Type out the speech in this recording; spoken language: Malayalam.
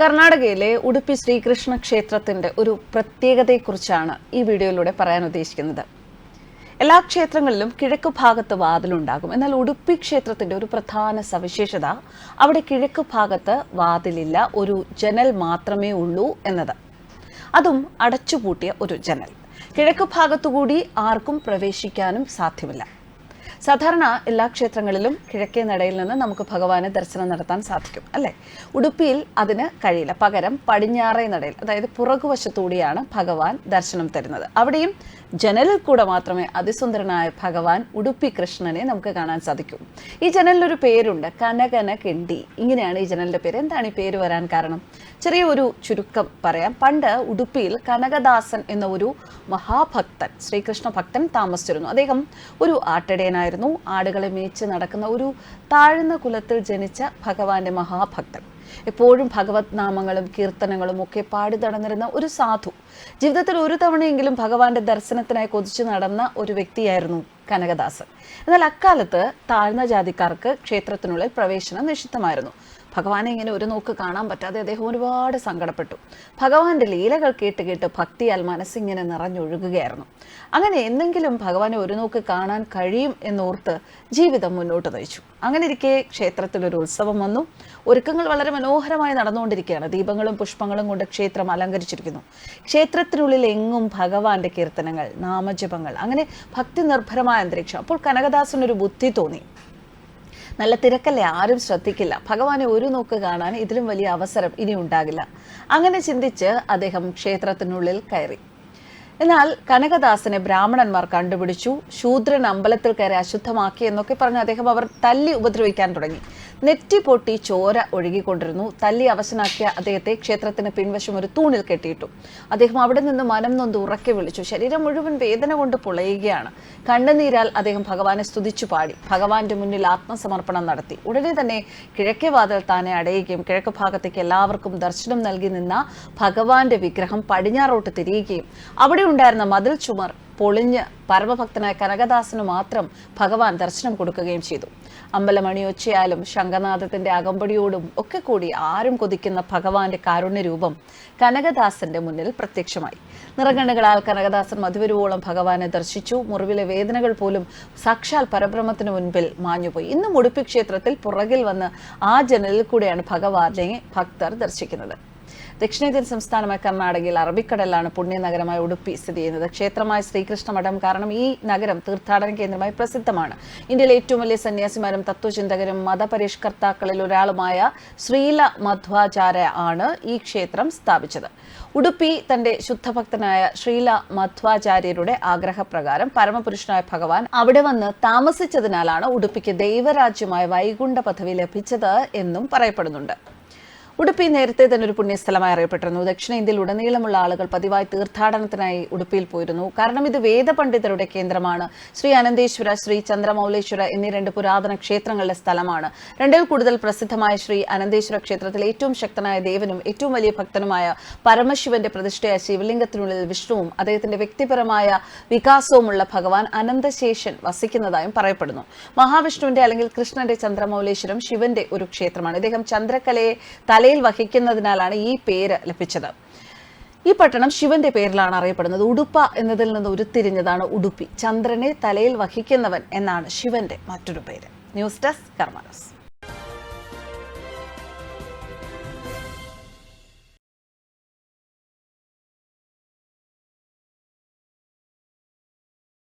കർണാടകയിലെ ഉടുപ്പി ശ്രീകൃഷ്ണ ക്ഷേത്രത്തിന്റെ ഒരു പ്രത്യേകതയെക്കുറിച്ചാണ് ഈ വീഡിയോയിലൂടെ പറയാൻ ഉദ്ദേശിക്കുന്നത്. എല്ലാ ക്ഷേത്രങ്ങളിലും കിഴക്ക് ഭാഗത്ത് വാതിലുണ്ടാകും. എന്നാൽ ഉടുപ്പി ക്ഷേത്രത്തിന്റെ ഒരു പ്രധാന സവിശേഷത അവിടെ കിഴക്ക് ഭാഗത്ത് വാതിലില്ല ഒരു ജനൽ മാത്രമേ ഉള്ളൂ എന്നത്. അതും അടച്ചുപൂട്ടിയ ഒരു ജനൽ. കിഴക്ക് ഭാഗത്തുകൂടി ആർക്കും പ്രവേശിക്കാനും സാധ്യമല്ല. സാധാരണ എല്ലാ ക്ഷേത്രങ്ങളിലും കിഴക്കേ നടയിൽ നിന്ന് നമുക്ക് ഭഗവാനെ ദർശനം നടത്താൻ സാധിക്കും അല്ലേ? ഉടുപ്പിയിൽ അതിന് കഴിയില്ല. പകരം പടിഞ്ഞാറേ നടയിൽ അതായത് പുറകുവശത്തൂടിയാണ് ഭഗവാൻ ദർശനം തരുന്നത്. അവിടെയും ജനലിൽ കൂടെ മാത്രമേ അതിസുന്ദരനായ ഭഗവാൻ ഉടുപ്പി കൃഷ്ണനെ നമുക്ക് കാണാൻ സാധിക്കൂ. ഈ ജനലിനൊരു പേരുണ്ട് കനകന കെണ്ടി. ഇങ്ങനെയാണ് ഈ ജനലിന്റെ പേര്. എന്താണ് ഈ പേര് വരാൻ കാരണം? ചെറിയൊരു ചുരുക്കം പറയാം. പണ്ട് ഉടുപ്പിയിൽ കനകദാസൻ എന്ന ഒരു മഹാഭക്തൻ ശ്രീകൃഷ്ണ ഭക്തൻ താമസിച്ചിരുന്നു. അദ്ദേഹം ഒരു ആട്ടിടയനായിരുന്നു ആടുകളെ മേച്ച് നടക്കുന്ന ഒരു താഴ്ന്ന കുലത്തിൽ ജനിച്ച ഭഗവാന്റെ മഹാഭക്തൻ. എപ്പോഴും ഭഗവത് നാമങ്ങളും കീർത്തനങ്ങളും ഒക്കെ പാടി നടന്നിരുന്ന ഒരു സാധു. ജീവിതത്തിൽ ഒരു തവണയെങ്കിലും ഭഗവാന്റെ ദർശനത്തിനായി കൊതിച്ചു നടന്ന ഒരു വ്യക്തിയായിരുന്നു കനകദാസൻ. എന്നാൽ അക്കാലത്ത് താഴ്ന്ന ജാതിക്കാർക്ക് ക്ഷേത്രത്തിനുള്ളിൽ പ്രവേശനം നിഷിദ്ധമായിരുന്നു. ഭഗവാനെ ഇങ്ങനെ ഒരു നോക്ക് കാണാൻ പറ്റാതെ അദ്ദേഹം ഒരുപാട് സങ്കടപ്പെട്ടു. ഭഗവാന്റെ ലീലകൾ കേട്ട് കേട്ട് ഭക്തിയാൽ മനസ്സിങ്ങനെ നിറഞ്ഞൊഴുകുകയായിരുന്നു. അങ്ങനെ എന്തെങ്കിലും ഭഗവാനെ ഒരു നോക്ക് കാണാൻ കഴിയും എന്നോർത്ത് ജീവിതം മുന്നോട്ട് നയിച്ചു. അങ്ങനെ ഇരിക്കെ ക്ഷേത്രത്തിൽ ഒരു ഉത്സവം വന്നു. ഒരുക്കങ്ങൾ വളരെ മനോഹരമായി നടന്നുകൊണ്ടിരിക്കുകയാണ്. ദീപങ്ങളും പുഷ്പങ്ങളും കൊണ്ട് ക്ഷേത്രം അലങ്കരിച്ചിരിക്കുന്നു. ക്ഷേത്രത്തിനുള്ളിൽ എങ്ങും ഭഗവാന്റെ കീർത്തനങ്ങൾ നാമജപങ്ങൾ അങ്ങനെ ഭക്തി നിർഭരമായ അന്തരീക്ഷം. അപ്പോൾ കനകദാസനൊരു ബുദ്ധി തോന്നി. നല്ല തിരക്കല്ലേ? ആരും ശ്രദ്ധിക്കില്ല. ഭഗവാനെ ഒരു നോക്ക് കാണാൻ ഇതിലും വലിയ അവസരം ഇനി ഉണ്ടാകില്ല. അങ്ങനെ ചിന്തിച്ച് അദ്ദേഹം ക്ഷേത്രത്തിനുള്ളിൽ കയറി. എന്നാൽ കനകദാസനെ ബ്രാഹ്മണന്മാർ കണ്ടുപിടിച്ചു. ശൂദ്രൻ അമ്പലത്തിൽ കയറി അശുദ്ധമാക്കി എന്നൊക്കെ പറഞ്ഞ് അദ്ദേഹം അവർ തല്ലി ഉപദ്രവിക്കാൻ തുടങ്ങി. നെറ്റി പൊട്ടി ചോര ഒഴുകിക്കൊണ്ടിരുന്നു. തല്ലി അവശനാക്കിയ അദ്ദേഹത്തെ ക്ഷേത്രത്തിന് പിൻവശം ഒരു തൂണിൽ കെട്ടിയിട്ടു. അദ്ദേഹം അവിടെ നിന്ന് മനം നൊന്ത് ഉറക്കെ വിളിച്ചു. ശരീരം മുഴുവൻ വേദന കൊണ്ട് പുളയുകയാണ്. കണ്ണുനീരാൽ അദ്ദേഹം ഭഗവാനെ സ്തുതിച്ചു പാടി. ഭഗവാന്റെ മുന്നിൽ ആത്മസമർപ്പണം നടത്തി. ഉടനെ തന്നെ കിഴക്കേ വാതിൽ താനെ അടയുകയും കിഴക്ക് ഭാഗത്തേക്ക് എല്ലാവർക്കും ദർശനം നൽകി നിന്ന ഭഗവാന്റെ വിഗ്രഹം പടിഞ്ഞാറോട്ട് തിരിയുകയും. അവിടെ ഉണ്ടായിരുന്ന മതിൽ ചുമർ പൊളിഞ്ഞ് പരമഭക്തനായ കനകദാസന് മാത്രം ഭഗവാൻ ദർശനം കൊടുക്കുകയും ചെയ്തു. അമ്പലമണിയൊച്ചയാലും ശംഖനാഥത്തിന്റെ അകമ്പടിയോടും ഒക്കെ കൂടി ആരും കൊതിക്കുന്ന ഭഗവാന്റെ കാരുണ്യരൂപം കനകദാസന്റെ മുന്നിൽ പ്രത്യക്ഷമായി. നിറകണ്ണുകളാൽ കനകദാസൻ മധുവരുവോളം ഭഗവാനെ ദർശിച്ചു. മുറിവിലെ വേദനകൾ പോലും സാക്ഷാൽ പരബ്രഹ്മത്തിന് മുൻപിൽ മാഞ്ഞുപോയി. ഇന്നും ഉടുപ്പി ക്ഷേത്രത്തിൽ പുറകിൽ വന്ന് ആ ജനലിൽ കൂടെയാണ് ഭഗവാനെ ഭക്തർ ദർശിക്കുന്നത്. ദക്ഷിണേന്ത്യൻ സംസ്ഥാനമായ കർണാടകയിൽ അറബിക്കടലാണ് പുണ്യനഗരമായ ഉടുപ്പി സ്ഥിതി ചെയ്യുന്നത്. ക്ഷേത്രമായ ശ്രീകൃഷ്ണ മഠം കാരണം ഈ നഗരം തീർത്ഥാടന കേന്ദ്രമായി പ്രസിദ്ധമാണ്. ഇന്ത്യയിലെ ഏറ്റവും വലിയ സന്യാസിമാരും തത്വചിന്തകരും മതപരിഷ്കർത്താക്കളിൽ ഒരാളുമായ ശ്രീല മധ്വാചാര്യ ആണ് ഈ ക്ഷേത്രം സ്ഥാപിച്ചത്. ഉടുപ്പി തന്റെ ശുദ്ധഭക്തനായ ശ്രീല മധ്വാചാര്യരുടെ ആഗ്രഹപ്രകാരം പരമപുരുഷനായ ഭഗവാൻ അവിടെ വന്ന് താമസിച്ചതിനാലാണ് ഉടുപ്പിക്ക് ദൈവരാജ്യമായ വൈകുണ്ഠ പദവി ലഭിച്ചത് എന്നും പറയപ്പെടുന്നുണ്ട്. ഉടുപ്പി നേരത്തെ തന്നെ ഒരു പുണ്യസ്ഥലമായി അറിയപ്പെട്ടിരുന്നു. ദക്ഷിണേന്ത്യയിൽ ഉടനീളമുള്ള ആളുകൾ പതിവായി തീർത്ഥാടനത്തിനായി ഉടുപ്പിയിൽ പോയിരുന്നു. കാരണം ഇത് വേദപണ്ഡിതരുടെ കേന്ദ്രമാണ്. ശ്രീ അനന്തേശ്വര ശ്രീ ചന്ദ്രമൗലേശ്വര എന്നീ രണ്ട് പുരാതന ക്ഷേത്രങ്ങളുടെ സ്ഥലമാണ്. രണ്ടിൽ കൂടുതൽ പ്രസിദ്ധമായ ശ്രീ അനന്തേശ്വര ക്ഷേത്രത്തിൽ ഏറ്റവും ശക്തനായ ദേവനും ഏറ്റവും വലിയ ഭക്തനുമായ പരമശിവന്റെ പ്രതിഷ്ഠയായ ശിവലിംഗത്തിനുള്ളിൽ വിഷ്ണുവും അദ്ദേഹത്തിന്റെ വ്യക്തിപരമായ വികാസവുമുള്ള ഭഗവാൻ അനന്തശേഷൻ വസിക്കുന്നതായും പറയപ്പെടുന്നു. മഹാവിഷ്ണുവിന്റെ അല്ലെങ്കിൽ കൃഷ്ണന്റെ ചന്ദ്രമൗലേശ്വരം ശിവന്റെ ഒരു ക്ഷേത്രമാണ്. ഇദ്ദേഹം ചന്ദ്രകലയെ തലയിൽ വഹിക്കുന്നതിനാലാണ് ഈ പേര് ലഭിച്ചത്. ഈ പട്ടണം ശിവന്റെ പേരിലാണ് അറിയപ്പെടുന്നത്. ഉടുപ്പ എന്നതിൽ നിന്ന് ഉരുത്തിരിഞ്ഞതാണ് ഉടുപ്പി. ചന്ദ്രനെ തലയിൽ വഹിക്കുന്നവൻ എന്നാണ് ശിവന്റെ മറ്റൊരു പേര്. News desk കർമ്മനസ്